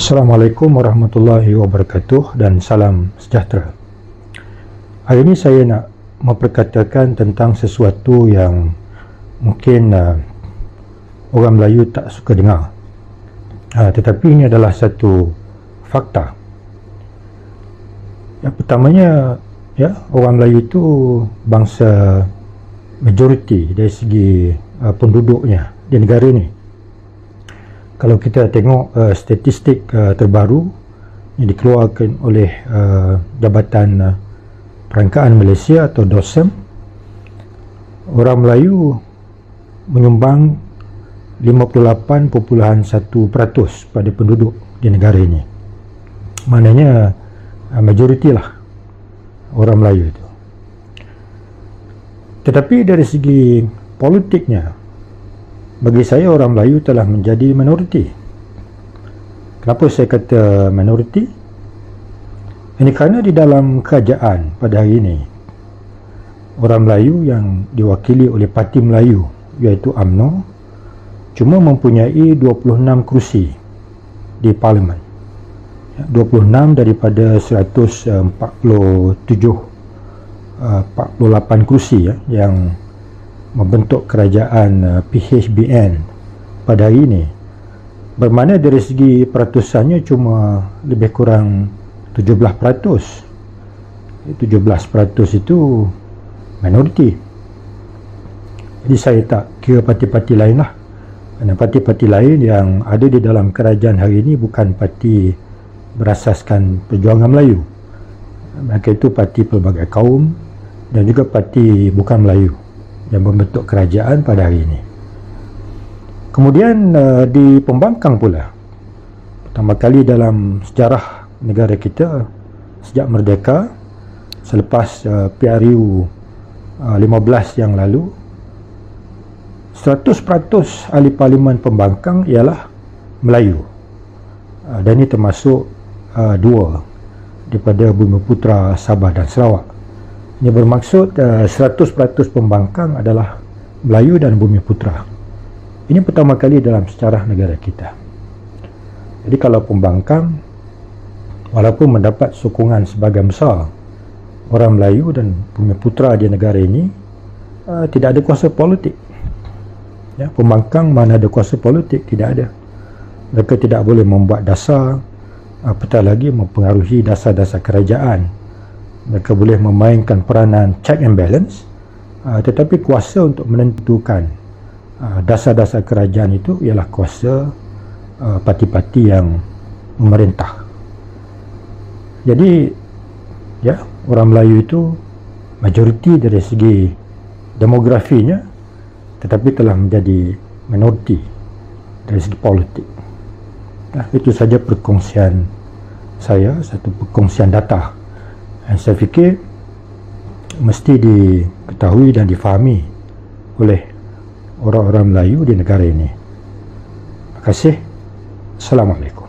Assalamualaikum warahmatullahi wabarakatuh dan salam sejahtera. Hari ini saya nak memperkatakan tentang sesuatu yang mungkin uh, orang Melayu tak suka dengar. Uh, tetapi ini adalah satu fakta. Yang pertamanya, ya, orang Melayu itu bangsa majoriti dari segi uh, penduduknya di negara ini kalau kita tengok uh, statistik uh, terbaru yang dikeluarkan oleh uh, Jabatan uh, Perangkaan Malaysia atau DOSEM orang Melayu menyumbang 58.1% pada penduduk di negara ini maknanya uh, majoriti lah orang Melayu itu. Tetapi dari segi politiknya bagi saya orang Melayu telah menjadi minoriti. Kenapa saya kata minoriti? Ini kerana di dalam kerajaan pada hari ini orang Melayu yang diwakili oleh Parti Melayu iaitu AMNO cuma mempunyai 26 kerusi di parlimen. 26 daripada 147 48 kerusi ya, yang membentuk kerajaan uh, PHBN pada hari ini. Bermakna dari segi peratusannya cuma lebih kurang 17% 17% itu minoriti. Jadi saya tak kira parti-parti lain lah kerana parti-parti lain yang ada di dalam kerajaan hari ini bukan parti berasaskan perjuangan Melayu. Mereka itu parti pelbagai kaum dan juga parti bukan Melayu yang membentuk kerajaan pada hari ini. Kemudian uh, di pembangkang pula, pertama kali dalam sejarah negara kita sejak merdeka, selepas uh, PRU uh, 15 yang lalu, 100% ahli parlimen pembangkang ialah Melayu. Uh, dan ini termasuk uh, dua daripada Bumi Putra Sabah dan Sarawak. Ia bermaksud uh, 100% pembangkang adalah Melayu dan Bumi Putra. Ini pertama kali dalam sejarah negara kita. Jadi kalau pembangkang walaupun mendapat sokongan sebagian besar orang Melayu dan Bumi Putra di negara ini uh, tidak ada kuasa politik. Ya, pembangkang mana ada kuasa politik? Tidak ada. Mereka tidak boleh membuat dasar apatah lagi mempengaruhi dasar-dasar kerajaan mereka boleh memainkan peranan check and balance uh, tetapi kuasa untuk menentukan uh, dasar-dasar kerajaan itu ialah kuasa uh, parti-parti yang memerintah. Jadi ya orang Melayu itu majoriti dari segi demografinya tetapi telah menjadi minoriti dari segi politik. Nah, itu saja perkongsian saya satu perkongsian data dan saya fikir mesti diketahui dan difahami oleh orang-orang Melayu di negara ini. Terima kasih. Assalamualaikum.